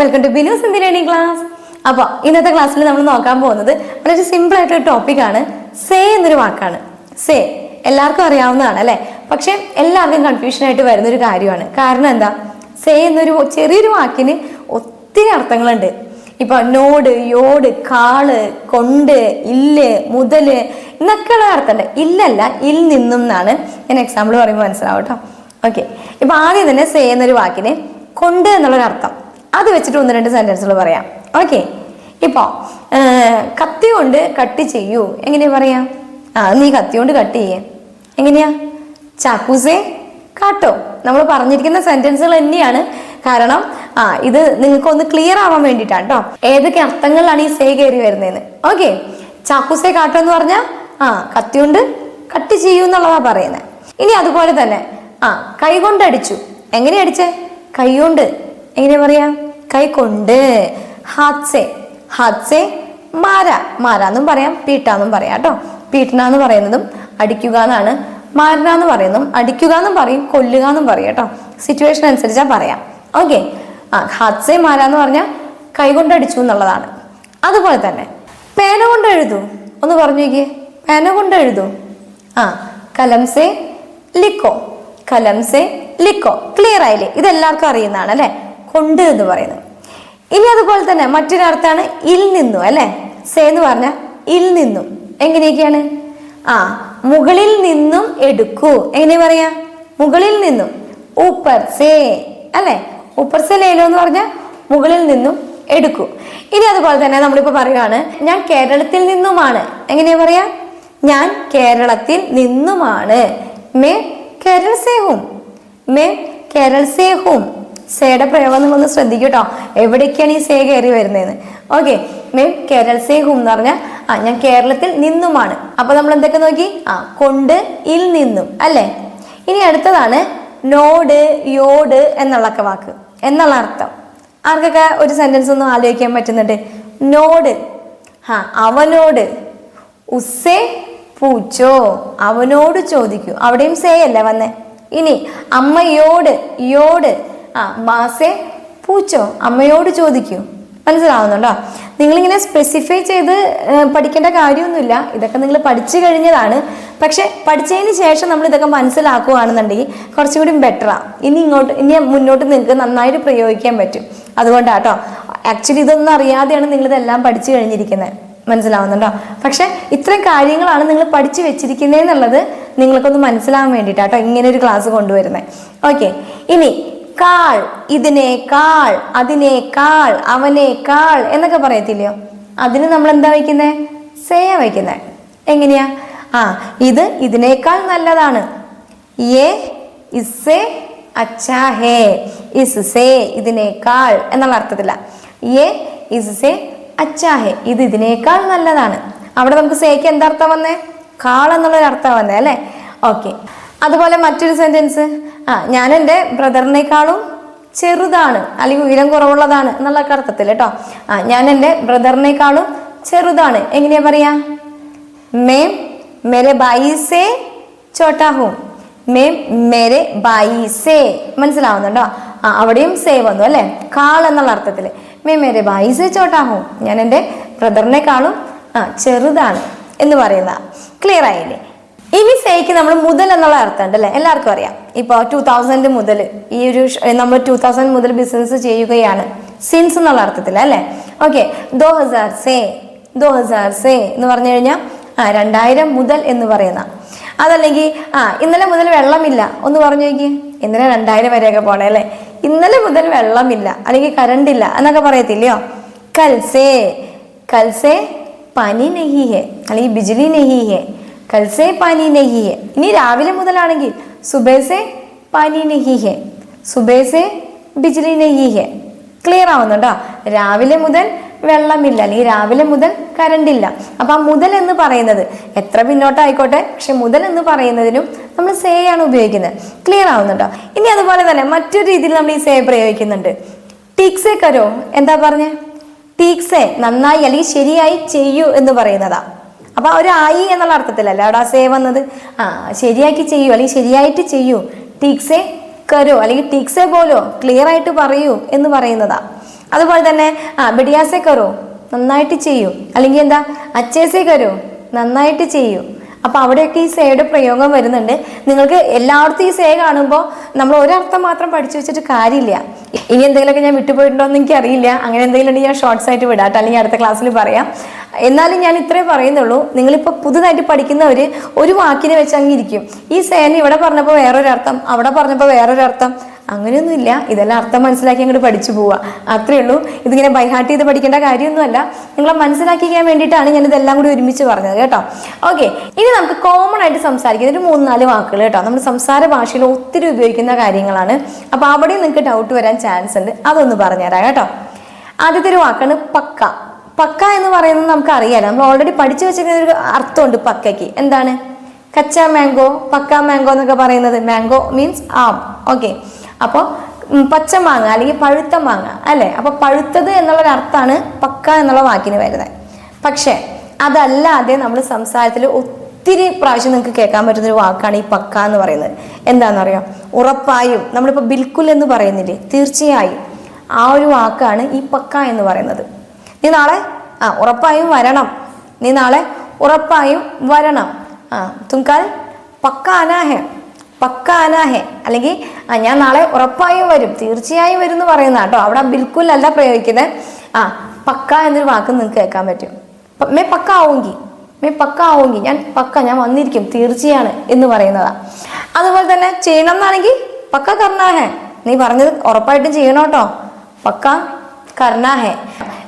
Welcome to Binu Sindhirani class അപ്പോൾ ഇന്നത്തെ ക്ലാസ്സിൽ നമ്മൾ നോക്കാൻ പോകുന്നത് വളരെ സിമ്പിൾ ആയിട്ടൊരു ടോപ്പിക്കാണ് സേ എന്നൊരു വാക്കാണ്. സേ എല്ലാവർക്കും അറിയാവുന്നതാണ് അല്ലേ? പക്ഷേ എല്ലാവർക്കും കൺഫ്യൂഷൻ ആയിട്ട് വരുന്ന ഒരു കാര്യമാണ്. കാരണം എന്താ? സേ എന്നൊരു ചെറിയൊരു വാക്കിന് ഒത്തിരി അർത്ഥങ്ങളുണ്ട്. ഇപ്പൊ നോട് യോട് കാൾ കൊണ്ട് ഇല്ല് മുതൽ എന്നൊക്കെയുള്ള അർത്ഥമുണ്ട്. ഇല്ലല്ല ഇൽ നിന്നും എന്നാണ് ഞാൻ എക്സാമ്പിൾ പറയുമ്പോൾ മനസ്സിലാവും കേട്ടോ. ഓക്കെ ഇപ്പൊ ആദ്യം തന്നെ സേ എന്നൊരു വാക്കിന് കൊണ്ട് എന്നുള്ളൊരു അർത്ഥം അത് വെച്ചിട്ട് ഒന്ന് രണ്ട് സെന്റൻസുകൾ പറയാം. ഓക്കെ ഇപ്പോൾ കത്തി കൊണ്ട് കട്ട് ചെയ്യൂ. എങ്ങനെയാ പറയാ? ആ നീ കത്തി കൊണ്ട് കട്ട് ചെയ്യേ. എങ്ങനെയാ? ചാക്കൂസേ കാട്ടോ. നമ്മൾ പറഞ്ഞിരിക്കുന്ന സെന്റൻസുകൾ തന്നെയാണ്. കാരണം ആ ഇത് നിങ്ങൾക്ക് ഒന്ന് ക്ലിയർ ആവാൻ വേണ്ടിയിട്ടാണ് കേട്ടോ ഏതൊക്കെ അർത്ഥങ്ങളിലാണ് ഈ സേ കയറി വരുന്നതെന്ന്. ഓക്കെ ചാക്കൂസേ കാട്ടോ എന്ന് പറഞ്ഞാൽ ആ കത്തി കൊണ്ട് കട്ട് ചെയ്യൂ എന്നുള്ളതാ പറയുന്നത് ഇനി അതുപോലെ തന്നെ ആ കൈ കൊണ്ട് അടിച്ചു. എങ്ങനെ അടിച്ചേ? കൈ കൊണ്ട്. എങ്ങനെയാ പറയാ? കൈ കൊണ്ട് ഹാത്സെ. ഹാത്സെ മാര. മാരാന്നും പറയാം പീട്ടാന്നും പറയാം കേട്ടോ. പീട്ടനാന്ന് പറയുന്നതും അടിക്കുക എന്നാണ് മാരന എന്ന് പറയുന്നതും അടിക്കുക എന്നും പറയും കൊല്ലുക എന്നും പറയും കേട്ടോ. സിറ്റുവേഷൻ അനുസരിച്ചാ പറയാം. ഓക്കെ ആ ഹാത്സെ മാര എന്ന് പറഞ്ഞാൽ കൈകൊണ്ട് അടിച്ചു എന്നുള്ളതാണ്. അതുപോലെ തന്നെ പേന കൊണ്ട് എഴുതൂ. ഒന്ന് പറഞ്ഞു നോക്കിയേ. പേന കൊണ്ട് എഴുതൂ. ആ കലംസെ ലിക്കോ. കലംസെ ലിക്കോ. ക്ലിയർ ആയില്ലേ? ഇതെല്ലാവർക്കും അറിയുന്നതാണ് അല്ലെ? കൊണ്ട് എന്ന് പറയുന്നത്. ഇനി അതുപോലെ തന്നെ മറ്റൊരർത്ഥാണ് ഇൽ നിന്നു അല്ലെ? സേ എന്ന് പറഞ്ഞ ഇൽ നിന്നും. എങ്ങനെയൊക്കെയാണ്? ആ മുകളിൽ നിന്നും എടുക്കൂ. എങ്ങനെ പറയാ? മുകളിൽ നിന്നും. ഊപ്പർ സേ അല്ലെ? ഊപ്പർ സേ ലേലോ എന്ന് പറഞ്ഞ മുകളിൽ നിന്നും എടുക്കൂ. ഇനി അതുപോലെ തന്നെ നമ്മളിപ്പോ പറയുകയാണ് ഞാൻ കേരളത്തിൽ നിന്നുമാണ്. എങ്ങനെയാ പറയാ? ഞാൻ കേരളത്തിൽ നിന്നുമാണ്. മേ കേരൾ സേഹും. മേ കേരൾ സേ ഹും സേയുടെ പ്രയോഗം നിങ്ങളൊന്ന് ശ്രദ്ധിക്കട്ടോ എവിടേക്കാണ് ഈ സേ കയറി വരുന്നതെന്ന് ഓക്കെ മേ കേരൾ സേ ഹും എന്ന് പറഞ്ഞാൽ ആ ഞാൻ കേരളത്തിൽ നിന്നുമാണ്. അപ്പൊ നമ്മൾ എന്തൊക്കെ നോക്കി? ആ കൊണ്ട് ഇൽ നിന്നും അല്ലേ? ഇനി അടുത്തതാണ് നോട് യോട് എന്നുള്ളൊക്കെ വാക്ക്. എന്നുള്ള അർത്ഥം. ആർക്കൊക്കെ ഒരു സെന്റൻസ് ഒന്നും ആലോചിക്കാൻ പറ്റുന്നുണ്ട്? നോട്. ആ അവനോട്. ഉസ്സേ പൂച്ചോ? അവനോട് ചോദിക്കൂ. അവിടെയും സേ അല്ലേ വന്നേ? ഇനി അമ്മയോട് യോട്. ആ മാസേ പൂച്ചോ അമ്മയോട് ചോദിക്കൂ. മനസ്സിലാവുന്നുണ്ടോ? നിങ്ങളിങ്ങനെ സ്പെസിഫൈ ചെയ്ത് പഠിക്കേണ്ട കാര്യമൊന്നുമില്ല. ഇതൊക്കെ നിങ്ങൾ പഠിച്ചു കഴിഞ്ഞതാണ്. പക്ഷെ പഠിച്ചതിന് ശേഷം നമ്മൾ ഇതൊക്കെ മനസ്സിലാക്കുകയാണെന്നുണ്ടെങ്കിൽ കുറച്ചും കൂടി ബെറ്ററാ ഇനി ഇങ്ങോട്ട് ഇനി മുന്നോട്ട് നിങ്ങൾക്ക് നന്നായിട്ട് പ്രയോഗിക്കാൻ പറ്റും. അതുകൊണ്ടാട്ടോ. ആക്ച്വലി ഇതൊന്നും അറിയാതെയാണ് നിങ്ങളിതെല്ലാം പഠിച്ചു കഴിഞ്ഞിരിക്കുന്നത്. മനസ്സിലാവുന്നുണ്ടോ? പക്ഷെ ഇത്രയും കാര്യങ്ങളാണ് നിങ്ങൾ പഠിച്ചു വെച്ചിരിക്കുന്നത് വെച്ചിരിക്കുന്നതെന്നുള്ളത് നിങ്ങൾക്കൊന്ന് മനസ്സിലാവാൻ വേണ്ടിയിട്ടാട്ടോ ഇങ്ങനെ ഒരു ക്ലാസ് കൊണ്ടുവരുന്നത്. ഓക്കെ ഇനി കാൾ ഇതിനേക്കാൾ അതിനേക്കാൾ അവനേക്കാൾ എന്നൊക്കെ പറയത്തില്ലയോ? അതിന് നമ്മൾ എന്താ വയ്ക്കുന്നത് സേയ വയ്ക്കുന്നത് എങ്ങനെയാ? ആ ഇത് ഇതിനേക്കാൾ നല്ലതാണ്. ഇസ്സേ അച്ഛാ ഹേ ഇസ്സേ ഇതിനേക്കാൾ എന്നുള്ള അർത്ഥത്തില്ല അച്ഛാ ഹേ ഇത് ഇതിനേക്കാൾ നല്ലതാണ്. അവിടെ നമുക്ക് സേക്ക് എന്താ അർത്ഥം വന്നേ? കാൾ എന്നുള്ളൊരു അർത്ഥം വന്നേ അല്ലേ? ഓക്കെ. അതുപോലെ മറ്റൊരു സെന്റൻസ് ആ ഞാൻ എന്റെ ബ്രദറിനേക്കാളും ചെറുതാണ് അല്ലെങ്കിൽ ഉയരം കുറവുള്ളതാണ് എന്നുള്ള അർത്ഥത്തിൽ കേട്ടോ. ആ ഞാൻ എന്റെ ബ്രദറിനേക്കാളും ചെറുതാണ്. എങ്ങനെയാ പറയാ? മേം മേരെ ബൈസേ ചോട്ടാഹും മേം മേരെ ബൈസേ മനസ്സിലാവുന്നുണ്ടോ? ആ അവിടെയും സേ വന്നു അല്ലേ? കാൾ എന്നുള്ള അർത്ഥത്തിൽ. മേം മേരെ ബൈസേ ചോട്ടാഹും ഞാൻ എന്റെ ബ്രദറിനേക്കാളും ആ ചെറുതാണ് എന്ന് പറയുന്ന. ക്ലിയർ ആയില്ലേ? ഇനി സേക്ക് നമ്മൾ മുതൽ എന്നുള്ള അർത്ഥമുണ്ട് അല്ലേ എല്ലാവർക്കും അറിയാം. ഇപ്പോൾ ടൂ തൗസൻഡ് മുതൽ ഈ ഒരു നമ്മൾ ടൂ തൗസൻഡ് മുതൽ ബിസിനസ് ചെയ്യുകയാണ്. സിൻസ് എന്നുള്ള അർത്ഥത്തിൽ അല്ലേ? ഓക്കെ ദോ ഹസാർ സേ ദോ ഹസാർ സേ എന്ന് പറഞ്ഞു കഴിഞ്ഞാൽ ആ രണ്ടായിരം മുതൽ എന്ന് പറയുന്ന. അതല്ലെങ്കിൽ ആ ഇന്നലെ മുതൽ വെള്ളമില്ല. ഒന്ന് പറഞ്ഞു നോക്കി ഇന്നലെ രണ്ടായിരം വരെയൊക്കെ പോണേ അല്ലേ? ഇന്നലെ മുതൽ വെള്ളമില്ല. അല്ലെങ്കിൽ കറണ്ട് ഇല്ല എന്നൊക്കെ പറയത്തില്ലയോ? കൽസേ കൽസേ പനി നെഹി ഹെ അല്ലെങ്കിൽ ബിജ്ലി നെഹി ഹെ കൽസേ പനി നെഹിയെ ഇനി രാവിലെ മുതലാണെങ്കിൽ സുബേസെ പനി നെഹിഹെ സുബേസേ ബിജ്ലി നെഹിഹെ ക്ലിയർ ആവുന്നുണ്ടോ? രാവിലെ മുതൽ വെള്ളമില്ല അല്ലെങ്കിൽ രാവിലെ മുതൽ കറണ്ട് ഇല്ല അപ്പൊ ആ മുതൽ എന്ന് പറയുന്നത് എത്ര പിന്നോട്ടായിക്കോട്ടെ പക്ഷെ മുതൽ എന്ന് പറയുന്നതിനും നമ്മൾ സേ ആണ് ഉപയോഗിക്കുന്നത്. ക്ലിയർ ആവുന്നുണ്ടോ? ഇനി അതുപോലെ തന്നെ മറ്റൊരു രീതിയിൽ നമ്മൾ ഈ സേ പ്രയോഗിക്കുന്നുണ്ട്. ടീക്സേ കരോ? എന്താ പറഞ്ഞേ? ടീക്സേ നന്നായി അല്ലെങ്കിൽ ശരിയായി ചെയ്യൂ എന്ന് പറയുന്നതാ. അപ്പൊ ഒരു ആയി എന്നുള്ള അർത്ഥത്തിലല്ല? അവിടെ ആ സേ വന്നത്? ആ ശരിയാക്കി ചെയ്യൂ അല്ലെങ്കിൽ ശരിയായിട്ട് ചെയ്യൂ. ടീക്സേ കരോ അല്ലെങ്കിൽ ടീക്സേ പോലോ ക്ലിയർ ആയിട്ട് പറയൂ എന്ന് പറയുന്നതാ. അതുപോലെ തന്നെ ആ ബിഡിയാസേ കരോ നന്നായിട്ട് ചെയ്യൂ. അല്ലെങ്കിൽ എന്താ? അച്ചേസേ കരോ നന്നായിട്ട് ചെയ്യൂ. അപ്പൊ അവിടെയൊക്കെ ഈ സേയുടെ പ്രയോഗം വരുന്നുണ്ട്. നിങ്ങൾക്ക് എല്ലായിടത്തും ഈ സേ കാണുമ്പോൾ നമ്മൾ ഒരർത്ഥം മാത്രം പഠിച്ചു വെച്ചിട്ട് കാര്യമില്ല. ഇനി എന്തെങ്കിലുമൊക്കെ ഞാൻ വിട്ടുപോയിട്ടുണ്ടോ എന്ന് എനിക്കറിയില്ല അങ്ങനെ എന്തെങ്കിലും ഉണ്ടെങ്കിൽ ഞാൻ ഷോർട്സ് ആയിട്ട് വിടാട്ടോ അല്ലെങ്കിൽ അടുത്ത ക്ലാസ്സിൽ പറയാം. എന്നാലും ഞാൻ ഇത്രേ പറയുന്നുള്ളൂ. നിങ്ങളിപ്പോൾ പുതുതായിട്ട് പഠിക്കുന്നവർ ഒരു വാക്കിനെ വെച്ച് അങ്ങിരിക്കും ഈ സേന ഇവിടെ പറഞ്ഞപ്പോൾ വേറൊരർത്ഥം അവിടെ പറഞ്ഞപ്പോൾ വേറൊരർത്ഥം. അങ്ങനെയൊന്നുമില്ല. ഇതെല്ലാം അർത്ഥം മനസ്സിലാക്കി അങ്ങോട്ട് പഠിച്ചു പോവുക. അത്രേ ഉള്ളൂ. ഇതിങ്ങനെ ബൈഹാർട്ട് ചെയ്ത് പഠിക്കേണ്ട കാര്യമൊന്നുമല്ല. നിങ്ങളെ മനസ്സിലാക്കിക്കാൻ വേണ്ടിയിട്ടാണ് ഞാൻ ഇതെല്ലാം കൂടി ഒരുമിച്ച് പറഞ്ഞത് കേട്ടോ. ഓക്കെ ഇനി നമുക്ക് കോമൺ ആയിട്ട് സംസാരിക്കുന്ന ഒരു മൂന്ന് നാല് വാക്കുകൾ കേട്ടോ. നമ്മൾ സംസാര ഭാഷയിൽ ഒത്തിരി ഉപയോഗിക്കുന്ന കാര്യങ്ങളാണ്. അപ്പോൾ അവിടെ നിങ്ങൾക്ക് ഡൗട്ട് വരാൻ ചാൻസ് ഉണ്ട്. അതൊന്ന് പറഞ്ഞുതരാം കേട്ടോ. ആദ്യത്തെ ഒരു വാക്കാണ് പക്ക. പക്ക എന്ന് പറയുന്നത് നമുക്ക് അറിയാലോ നമ്മൾ ഓൾറെഡി പഠിച്ചു വെച്ചിരിക്കുന്ന ഒരു അർത്ഥമുണ്ട് പക്കയ്ക്ക്. എന്താണ്? കച്ച മാംഗോ പക്ക മാംഗോ എന്നൊക്കെ പറയുന്നത് മാംഗോ മീൻസ് ആം. ഓക്കെ അപ്പോൾ പച്ച മാങ്ങ അല്ലെങ്കിൽ പഴുത്ത മാങ്ങ അല്ലേ? അപ്പോൾ പഴുത്തത് എന്നുള്ളൊരർത്ഥമാണ് പക്ക എന്നുള്ള വാക്കിന് വരുന്നത്. പക്ഷേ അതല്ലാതെ നമ്മൾ സംസാരത്തിൽ ഒത്തിരി പ്രാവശ്യം നിങ്ങൾക്ക് കേൾക്കാൻ പറ്റുന്ന ഒരു വാക്കാണ് ഈ പക്ക എന്ന് പറയുന്നത്. എന്താണെന്നറിയോ? ഉറപ്പായും നമ്മളിപ്പോൾ ബിൽക്കുൽ എന്ന് പറയുന്നില്ലേ? തീർച്ചയായും ആ ഒരു വാക്കാണ് ഈ പക്ക എന്ന് പറയുന്നത്. നീ നാളെ ആ ഉറപ്പായും വരണം. നീ നാളെ ഉറപ്പായും വരണം. ആ തുങ്കാൽ പക്ക അനാഹെ പക്ക അനാഹെ അല്ലെങ്കിൽ ഞാൻ നാളെ ഉറപ്പായും വരും. തീർച്ചയായും വരും എന്ന് പറയുന്ന കേട്ടോ. അവിടെ ബിൽക്കുൽ അല്ല പ്രയോഗിക്കുന്നത് ആ പക്ക എന്നൊരു വാക്ക് നിങ്ങൾക്ക് കേൾക്കാൻ പറ്റും. മേ പക്ക ആവുമെങ്കിൽ മേ പക്ക ആവുമെങ്കിൽ ഞാൻ പക്ക ഞാൻ വന്നിരിക്കും. തീർച്ചയാണ് എന്ന് പറയുന്നതാ. അതുപോലെ തന്നെ ചെയ്യണം എന്നാണെങ്കിൽ പക്ക കർണാഹെ. നീ പറഞ്ഞത് ഉറപ്പായിട്ടും ചെയ്യണം കേട്ടോ. പക്ക കർണാഹെ.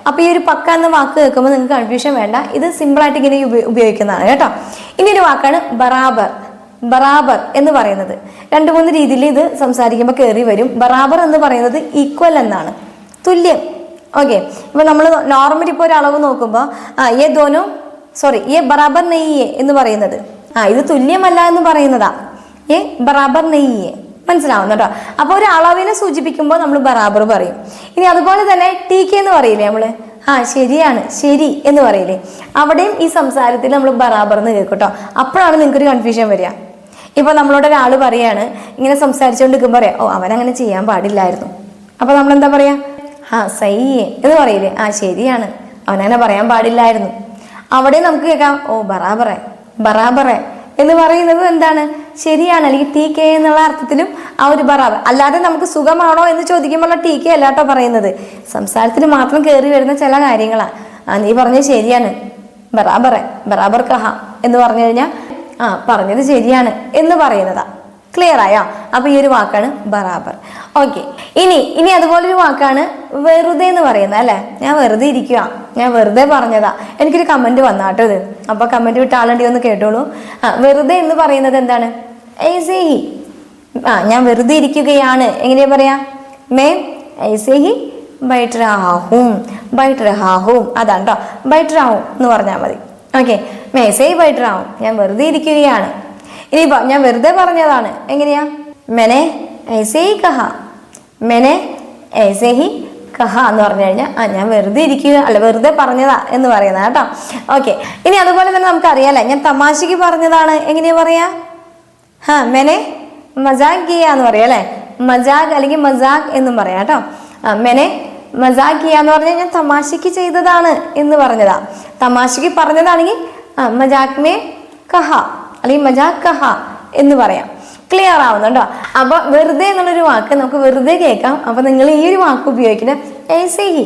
അപ്പൊ ഈ ഒരു പക്ക എന്ന വാക്ക് കേൾക്കുമ്പോൾ നിങ്ങൾക്ക് കൺഫ്യൂഷൻ വേണ്ട. ഇത് സിമ്പിളായിട്ട് ഇങ്ങനെ ഉപ- ഉപയോഗിക്കുന്നതാണ് കേട്ടോ. ഇനി ഒരു വാക്കാണ് ബറാബർ. ബറാബർ എന്ന് പറയുന്നത്. രണ്ട് മൂന്ന് രീതിയിൽ ഇത് സംസാരിക്കുമ്പോൾ കയറി വരും. ബറാബർ എന്ന് പറയുന്നത് ഈക്വൽ എന്നാണ്. തുല്യം. ഓക്കെ ഇപ്പൊ നമ്മൾ നോർമലി ഇപ്പോൾ ഒരു അളവ് നോക്കുമ്പോൾ ആ ഏ ദോനോ സോറി ഏ ബറാബർ നെയ്യേ എന്ന് പറയുന്നത്. ആ ഇത് തുല്യമല്ല എന്ന് പറയുന്നതാ. ഏ ബറാബർ നെയ്യേ. മനസ്സിലാവുന്നു കേട്ടോ? അപ്പോൾ ഒരു അളവിനെ സൂചിപ്പിക്കുമ്പോൾ നമ്മൾ ബറാബർ പറയും. ഇനി അതുപോലെ തന്നെ ടി കെ എന്ന് പറയില്ലേ നമ്മൾ ആ ശരിയാണ്. ശരി എന്ന് പറയില്ലേ? അവിടെയും ഈ സംസാരത്തിൽ നമ്മൾ ബറാബർ എന്ന് കേൾക്കും കേട്ടോ. അപ്പോഴാണ് നിങ്ങൾക്കൊരു കൺഫ്യൂഷൻ വരിക. ഇപ്പൊ നമ്മളോട് ഒരാൾ പറയാണ് ഇങ്ങനെ സംസാരിച്ചുകൊണ്ടിരിക്കുമ്പോൾ പറയാം ഓ അവനങ്ങനെ ചെയ്യാൻ പാടില്ലായിരുന്നു. അപ്പോൾ നമ്മൾ എന്താ പറയാ? ആ സയ്യേ. എന്ന് പറയില്ലേ? ആ ശരിയാണ്. അവനങ്ങനെ പറയാൻ പാടില്ലായിരുന്നു. അവിടെ നമുക്ക് കേൾക്കാം ഓ ബറാബറെ ബറാബറെ. എന്ന് പറയുന്നത് എന്താണ്? ശരിയാണ് അല്ലെങ്കിൽ ടി കെ എന്നുള്ള അർത്ഥത്തിലും ആ ഒരു ബറാബർ. അല്ലാതെ നമുക്ക് സുഖമാണോ എന്ന് ചോദിക്കുമ്പോൾ ടി കെ അല്ലാട്ടോ പറയുന്നത്. സംസാരത്തിൽ മാത്രം കയറി വരുന്ന ചില കാര്യങ്ങളാണ് ആ നീ പറഞ്ഞത് ശരിയാണ്. ബറാബറെ ബറാബർ കഹ എന്ന് പറഞ്ഞു കഴിഞ്ഞാൽ ആ പറഞ്ഞത് ശരിയാണ് എന്ന് പറയുന്നതാ. ക്ലിയർ ആയോ? അപ്പൊ ഈ ഒരു വാക്കാണ് ബറാബർ. ഓക്കെ ഇനി ഇനി അതുപോലൊരു വാക്കാണ് വെറുതെ എന്ന് പറയുന്നത് അല്ലെ? ഞാൻ വെറുതെ ഇരിക്കുക ഞാൻ വെറുതെ പറഞ്ഞതാ. എനിക്കൊരു കമന്റ് വന്നാട്ടോ ഇത്. അപ്പൊ കമന്റ് വിട്ട ആളുണ്ടി ഒന്ന് കേട്ടോളൂ. ആ വെറുതെ എന്ന് പറയുന്നത് എന്താണ്? ഐസേഹി ആ ഞാൻ വെറുതെ ഇരിക്കുകയാണ്. എങ്ങനെയാ പറയാ? മേ ഐസേഹി ബൈറ്റ് റഹാഹും ബൈറ്റ് റഹാഹും അതാണ് കേട്ടോ ബൈറ്റ് എന്ന് പറഞ്ഞാൽ മതി. ഓക്കെ മെസ്സേജ് പോയിട്ടാവും ഞാൻ വെറുതെ ഇരിക്കുകയാണ്. ഇനി ഞാൻ വെറുതെ പറഞ്ഞതാണ്. എങ്ങനെയാ? മെനെ ഐസേഹി കഹ മെനെ ഐസേഹി കഹ എന്ന് പറഞ്ഞു കഴിഞ്ഞാൽ ആ ഞാൻ വെറുതെ ഇരിക്കുക അല്ല വെറുതെ പറഞ്ഞതാ എന്ന് പറയുന്നത് കേട്ടോ. ഓക്കെ. ഇനി അതുപോലെ തന്നെ നമുക്ക് നമുക്കറിയാലേ ഞാൻ തമാശക്ക് പറഞ്ഞതാണ്. എങ്ങനെയാ പറയാ? ഹാ മെനെ മസാഖ് ഗിയ എന്ന് പറയാം അല്ലേ? മജാഖ് അല്ലെങ്കിൽ മസാഖ് എന്നും പറയാം കേട്ടോ. ആ മെനെ മസാഖ് ഗിയ എന്ന് പറഞ്ഞാൽ ഞാൻ തമാശക്ക് ചെയ്തതാണ് എന്ന് പറഞ്ഞതാ. തമാശക്ക് പറഞ്ഞതാണെങ്കിൽ ആ മജാക് മേ കഹ അല്ലെങ്കിൽ മജാക് കഹ എന്ന് പറയാം. ക്ലിയർ ആവുന്നുണ്ടോ അപ്പൊ വെറുതെ എന്നുള്ളൊരു വാക്ക് നമുക്ക് വെറുതെ കേൾക്കാം. അപ്പൊ നിങ്ങൾ ഈ ഒരു വാക്ക് ഉപയോഗിക്കുന്നത് ഏസേഹി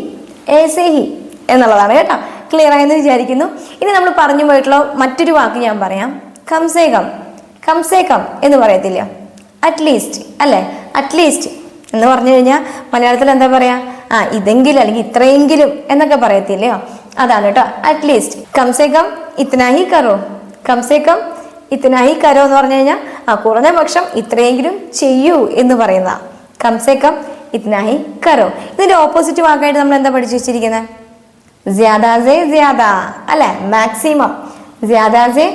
ഏസേഹി എന്നുള്ളതാണ് കേട്ടോ. ക്ലിയർ ആയെന്ന് വിചാരിക്കുന്നു. ഇനി നമ്മൾ പറഞ്ഞു പോയിട്ടുള്ള മറ്റൊരു വാക്ക് ഞാൻ പറയാം. കംസേ കം കംസേ കം എന്ന് പറയത്തില്ല. അറ്റ്ലീസ്റ്റ് അല്ലേ? അറ്റ്ലീസ്റ്റ് എന്ന് പറഞ്ഞു കഴിഞ്ഞാൽ മലയാളത്തിൽ എന്താ പറയാ? ആ ഇതെങ്കിലും അല്ലെങ്കിൽ ഇത്രയെങ്കിലും എന്നൊക്കെ പറയത്തില്ലയോ അതാണ് കേട്ടോ അറ്റ്ലീസ്റ്റ് കംസേ കം ഇത്തനാഹി കറോ കംസേ കം ഇത്തനാഹി കരോ എന്ന് പറഞ്ഞു കഴിഞ്ഞാൽ ആ കുറഞ്ഞ പക്ഷം ഇത്രയെങ്കിലും ചെയ്യൂ എന്ന് പറയുന്ന. കംസേ കം ഇത്തനാഹി കരോ. ഇതിന്റെ ഓപ്പോസിറ്റ് വാക്കായിട്ട് നമ്മൾ എന്താ പഠിച്ചു വെച്ചിരിക്കുന്നത് ജ്യാദാസേ ജ്യാദ അല്ലെ? മാക്സിമം ജ്യാദാസേ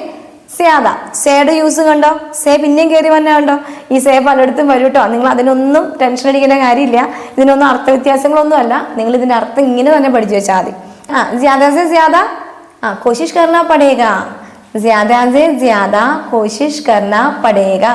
സ്യാദ. സേഡ് യൂസ് കണ്ടോ? സേ പിന്നെയും കയറി വന്നെ കണ്ടോ? ഈ സേ പലയിടത്തും വരും കേട്ടോ നിങ്ങൾ അതിനൊന്നും ടെൻഷൻ അടിക്കേണ്ട കാര്യമില്ല. ഇതിനൊന്നും അർത്ഥ വ്യത്യാസങ്ങളൊന്നും അല്ല നിങ്ങൾ ഇതിന്റെ അർത്ഥം ഇങ്ങനെ തന്നെ പഠിച്ചു വെച്ചാൽ മതി. ആ ജ്യാദാ സേ ജ്യാദ ആ കോശിഷ് കർണ പടേക ജ്യാദാ ज्यादा കോശിഷ് കർണ പടേക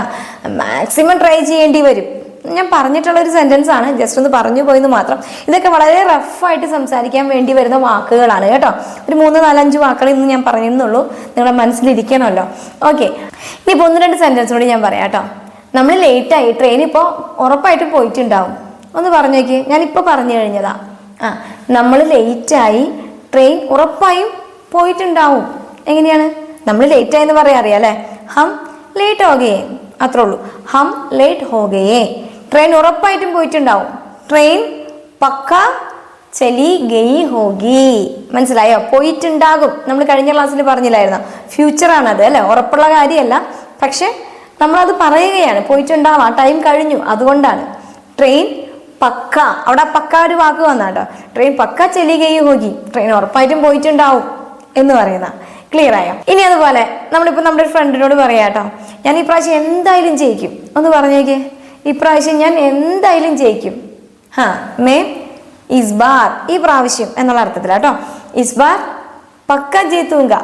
മാക്സിമം ട്രൈ ചെയ്യേണ്ടി വരും. ഞാൻ പറഞ്ഞിട്ടുള്ള ഒരു സെന്റൻസ് ആണ് ജസ്റ്റ് ഒന്ന് പറഞ്ഞു പോയെന്ന് മാത്രം. ഇതൊക്കെ വളരെ റഫായിട്ട് സംസാരിക്കാൻ വേണ്ടി വരുന്ന വാക്കുകളാണ് കേട്ടോ. ഒരു മൂന്ന് നാലഞ്ച് വാക്കുകൾ ഇന്ന് ഞാൻ പറഞ്ഞെന്നുള്ളൂ നിങ്ങളുടെ മനസ്സിലിരിക്കണമല്ലോ. ഓക്കെ. ഇനിയിപ്പോൾ ഒന്ന് രണ്ട് സെന്റൻസ് കൂടി ഞാൻ പറയാം കേട്ടോ. നമ്മൾ ലേറ്റായി ട്രെയിൻ ഇപ്പോൾ ഉറപ്പായിട്ട് പോയിട്ടുണ്ടാവും. ഒന്ന് പറഞ്ഞു നോക്കി ഞാനിപ്പോൾ പറഞ്ഞു കഴിഞ്ഞതാ. ആ നമ്മൾ ലേറ്റായി ട്രെയിൻ ഉറപ്പായും പോയിട്ടുണ്ടാവും. എങ്ങനെയാണ്? നമ്മൾ ലേറ്റ് ആയെന്ന് പറയാം അറിയാം അല്ലേ? ഹം ലേറ്റ് ഹോകയെ അത്രേ ഉള്ളൂ. ഹം ലേറ്റ് ഹോഗയെ ട്രെയിൻ ഉറപ്പായിട്ടും പോയിട്ടുണ്ടാവും. ട്രെയിൻ പക്ക ചലി ഗയി ഹോഗി മനസ്സിലായോ? പോയിട്ടുണ്ടാകും. നമ്മൾ കഴിഞ്ഞ ക്ലാസ്സിൽ പറഞ്ഞില്ലായിരുന്നു? ഫ്യൂച്ചറാണ് അത് അല്ലേ? ഉറപ്പുള്ള കാര്യമല്ല. പക്ഷെ നമ്മളത് പറയുകയാണ്. പോയിട്ടുണ്ടാവാം. ആ ടൈം കഴിഞ്ഞു. അതുകൊണ്ടാണ്. ട്രെയിൻ പക്ക. അവിടെ പക്ക ഒരു വാക്ക് വന്നാട്ടോ. ട്രെയിൻ പക്ക ചെലി ചെല്ലുകയി ഹോഗി ട്രെയിൻ ഉറപ്പായിട്ടും പോയിട്ടുണ്ടാവും. എന്ന് പറയുന്ന. ക്ലിയർ ആയോ? ഇനി അതുപോലെ നമ്മളിപ്പോൾ നമ്മുടെ ഫ്രണ്ടിനോട് കേട്ടോ. ഞാൻ ഈ പ്രാവശ്യം എന്തായാലും ജയിക്കും. ഒന്ന് പറഞ്ഞേക്ക് ഇപ്രാവശ്യം ഞാൻ എന്തായാലും ജയിക്കും. ഹാ മേ ഇസ്ബാർ ഈ പ്രാവശ്യം എന്നുള്ള അർത്ഥത്തിലാട്ടോ ഇസ്ബാർ പക്ക ജയിത്തൂങ്ക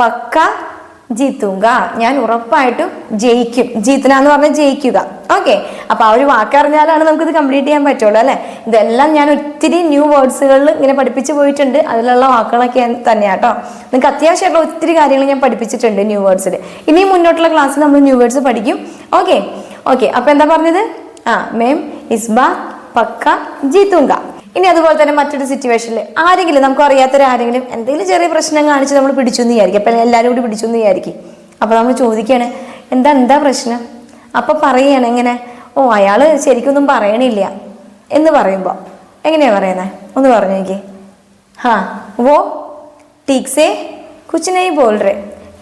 പക്ക ജീത്തൂങ്ക. ഞാൻ ഉറപ്പായിട്ടും ജയിക്കും. ജീത്തന എന്ന് പറഞ്ഞാൽ ജയിക്കുക. ഓക്കെ അപ്പൊ ആ ഒരു വാക്കറിഞ്ഞാലാണ് നമുക്കിത് കംപ്ലീറ്റ് ചെയ്യാൻ പറ്റുള്ളൂ അല്ലെ? ഇതെല്ലാം ഞാൻ ഒത്തിരി ന്യൂ വേർഡ്സുകളിൽ ഇങ്ങനെ പഠിപ്പിച്ചു പോയിട്ടുണ്ട്. അതിലുള്ള വാക്കുകളൊക്കെ തന്നെയാട്ടോ നിങ്ങൾക്ക് അത്യാവശ്യമായിട്ടുള്ള ഒത്തിരി കാര്യങ്ങൾ ഞാൻ പഠിപ്പിച്ചിട്ടുണ്ട് ന്യൂ വേർഡ്സിൽ ഇനി മുന്നോട്ടുള്ള ക്ലാസ്സിൽ നമ്മൾ ന്യൂ വേർഡ്സ് പഠിക്കും. ഓക്കെ ഓക്കെ അപ്പൊ എന്താ പറഞ്ഞത്? ആ മേം ഇസ്ബാ പക്ക ജീത്തുങ്ക ഇനി അതുപോലെ തന്നെ മറ്റൊരു സിറ്റുവേഷനിൽ ആരെങ്കിലും നമുക്ക് അറിയാത്തൊരു ആരെങ്കിലും എന്തെങ്കിലും ചെറിയ പ്രശ്നം കാണിച്ച് നമ്മൾ പിടിച്ചു എന്ന് വിചാരിക്കും. അപ്പം എല്ലാവരും കൂടി പിടിച്ചു എന്ന് വിചാരിക്കും. അപ്പം നമ്മൾ ചോദിക്കുകയാണ് എന്താ എന്താ പ്രശ്നം? അപ്പം പറയുകയാണ് എങ്ങനെ ഓ അയാൾ ശരിക്കൊന്നും പറയണില്ല. എന്ന് പറയുമ്പോൾ എങ്ങനെയാണ് പറയുന്നത് ഒന്ന് പറഞ്ഞു നോക്കി ഹാ വോ ടീക്സേ കുച്ചിനായി ബോൾറേ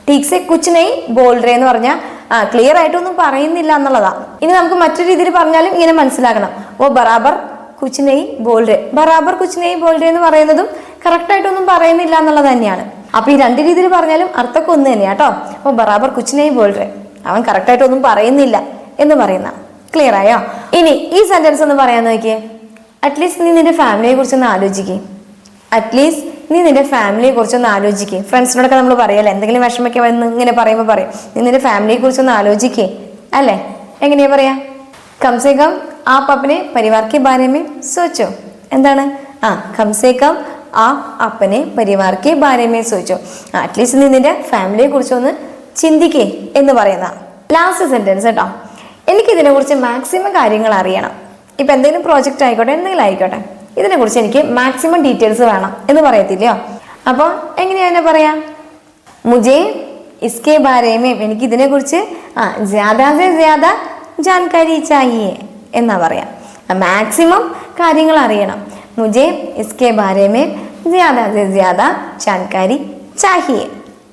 ടീക്സെ കുച്ചിനായി നെയ് ബോൾ റേ എന്ന് പറഞ്ഞാൽ ആ ക്ലിയർ ആയിട്ടൊന്നും പറയുന്നില്ല എന്നുള്ളതാണ് ഇനി നമുക്ക് മറ്റൊരു രീതിയിൽ പറഞ്ഞാലും ഇങ്ങനെ മനസ്സിലാക്കണം. ഓ ബറാബർ കുച്ച് നെയ് ബോൾഡ്. ബറാബർ കുച്ച് നെയ് ബോൾഡ് എന്ന് പറയുന്നതും കറക്റ്റ് ആയിട്ടൊന്നും പറയുന്നില്ല എന്നുള്ളത് തന്നെയാണ്. അപ്പൊ ഈ രണ്ട് രീതിയിൽ പറഞ്ഞാലും അർത്ഥമൊക്കെ ഒന്ന് തന്നെയാ കേട്ടോ അപ്പൊ ബറാബർ കുച്ച് നെയ് ബോൾഡ്. അവൻ കറക്റ്റ് ആയിട്ടൊന്നും പറയുന്നില്ല എന്ന് പറയുന്ന. ക്ലിയർ ആയോ? ഇനി ഈ സെന്റൻസ് ഒന്ന് പറയാൻ നോക്കിയേ. അറ്റ്ലീസ്റ്റ് നീ നിന്റെ ഫാമിലിയെ കുറിച്ചൊന്ന് ആലോചിക്കേ. അറ്റ്ലീസ്റ്റ് നീ നിന്റെ ഫാമിലിയെ കുറിച്ചൊന്ന് ആലോചിക്കേ. ഫ്രണ്ട്സിനോടൊക്കെ നമ്മൾ പറയല്ലേ? എന്തെങ്കിലും വിഷമൊക്കെ വന്ന് ഇങ്ങനെ പറയുമ്പോൾ പറയും. നീ നിന്റെ ഫാമിലിയെ കുറിച്ചൊന്ന് ആലോചിക്കേ. അല്ലേ? എങ്ങനെയാ പറയാ? കംസേ കം ആ പപ്പനെ പരിവാർ കെ ബാരെ മേ സോച്ചോ എന്താണ്? ആ കംസേ കം ആ അപ്പനെ പരിവാർ കെ ബാരെ മേ സോച്ചോ അറ്റ്ലീസ്റ്റ് നീ നിന്റെ ഫാമിലിയെ കുറിച്ച് ഒന്ന് ചിന്തിക്കേ എന്ന് പറയുന്ന ലാസ്റ്റ് സെന്റൻസ് കേട്ടോ. എനിക്കിതിനെ കുറിച്ച് മാക്സിമം കാര്യങ്ങൾ അറിയണം. ഇപ്പൊ എന്തെങ്കിലും പ്രോജക്റ്റ് ആയിക്കോട്ടെ എന്തെങ്കിലും ആയിക്കോട്ടെ. ഇതിനെ കുറിച്ച് എനിക്ക് മാക്സിമം ഡീറ്റെയിൽസ് വേണം എന്ന് പറയത്തില്ലയോ? അപ്പോൾ എങ്ങനെയാ എന്നെ പറയാ? മുജേ ഇസ്കെ ബാരേമേ എനിക്ക് ഇതിനെ കുറിച്ച് ആ ജ്യാദാ സെ ജ്യാദ ജാൻകാരി ചാഹിയേ. എന്നാ പറയാം. മാക്സിമം കാര്യങ്ങൾ അറിയണം. മുജേ ഇസ്കെ ബാരേമേ ജാദാ ജാദാ ജ്യാദ ജാൻകാരി ചാഹിയേ.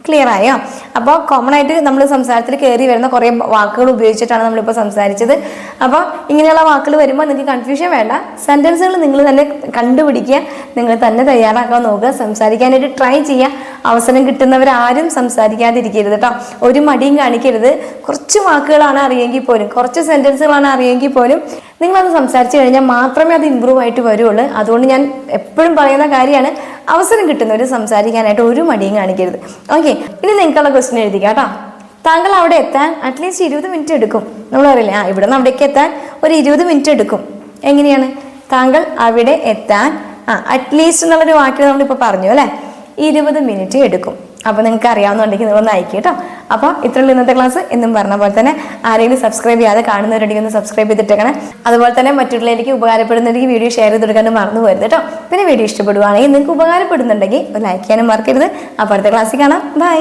ക്ലിയർ ആയോ? അപ്പോൾ കോമൺ ആയിട്ട് നമ്മൾ സംസാരത്തിൽ കയറി വരുന്ന കുറേ വാക്കുകൾ ഉപയോഗിച്ചിട്ടാണ് നമ്മളിപ്പോൾ സംസാരിച്ചത്. അപ്പോൾ ഇങ്ങനെയുള്ള വാക്കുകൾ വരുമ്പോൾ നിങ്ങൾക്ക് കൺഫ്യൂഷൻ വേണ്ട. സെന്റൻസുകൾ നിങ്ങൾ തന്നെ കണ്ടുപിടിക്കുക. നിങ്ങൾ തന്നെ തയ്യാറാക്കാൻ നോക്കുക. സംസാരിക്കാനായിട്ട് ട്രൈ ചെയ്യുക. അവസരം കിട്ടുന്നവരാരും സംസാരിക്കാതിരിക്കരുത് കേട്ടോ. ഒരു മടിയും കാണിക്കരുത്. കുറച്ച് വാക്കുകളാണ് അറിയെങ്കിൽ പോലും കുറച്ച് സെന്റൻസുകളാണ് അറിയെങ്കിൽ പോലും നിങ്ങളത് സംസാരിച്ചു കഴിഞ്ഞാൽ മാത്രമേ അത് ഇമ്പ്രൂവ് ആയിട്ട് വരുള്ളൂ. അതുകൊണ്ട് ഞാൻ എപ്പോഴും പറയുന്ന കാര്യമാണ് അവസരം കിട്ടുന്നവർ സംസാരിക്കാനായിട്ട് ഒരു മടിയും കാണിക്കരുത്. ഓക്കെ ഇനി നിങ്ങൾക്കുള്ള ക്വസ്റ്റ്യൻ എഴുതിക്കാം കേട്ടോ. താങ്കൾ അവിടെ എത്താൻ അറ്റ്ലീസ്റ്റ് ഇരുപത് മിനിറ്റ് എടുക്കും. നമ്മൾ അറിയില്ല ആ ഇവിടെ നിന്ന് അവിടേക്ക് എത്താൻ ഒരു ഇരുപത് മിനിറ്റ് എടുക്കും. എങ്ങനെയാണ്? താങ്കൾ അവിടെ എത്താൻ ആ അറ്റ്ലീസ്റ്റ് എന്നുള്ളൊരു വാക്കിൽ നമ്മളിപ്പോൾ പറഞ്ഞു അല്ലേ? ഇരുപത് മിനിറ്റ് എടുക്കും. അപ്പോൾ നിങ്ങൾക്ക് അറിയാവുന്നുണ്ടെങ്കിൽ നിങ്ങളൊന്ന് അയക്കുക കേട്ടോ. അപ്പോൾ ഇത്രയുള്ള ഇന്നത്തെ ക്ലാസ് എന്നും പറഞ്ഞ പോലെ തന്നെ ആരെങ്കിലും സബ്സ്ക്രൈബ് ചെയ്യാതെ കാണുന്നവരുണ്ടെങ്കിൽ ഒന്ന് സബ്സ്ക്രൈബ് ചെയ്തിട്ടേക്കണം. അതുപോലെ തന്നെ മറ്റുള്ളവരിലേക്ക് ഉപകാരപ്പെടുന്നവർക്ക് വീഡിയോ ഷെയർ ചെയ്ത് കൊടുക്കാനും മറന്നു പോരുത് കേട്ടോ. പിന്നെ വീഡിയോ ഇഷ്ടപ്പെടുവാണെങ്കിൽ നിങ്ങൾക്ക് ഉപകാരപ്പെടുന്നുണ്ടെങ്കിൽ ലൈക്ക് ചെയ്യാനും മറക്കരുത്. അപ്പോൾ അടുത്ത ക്ലാസ്സിൽ കാണാം. ബൈ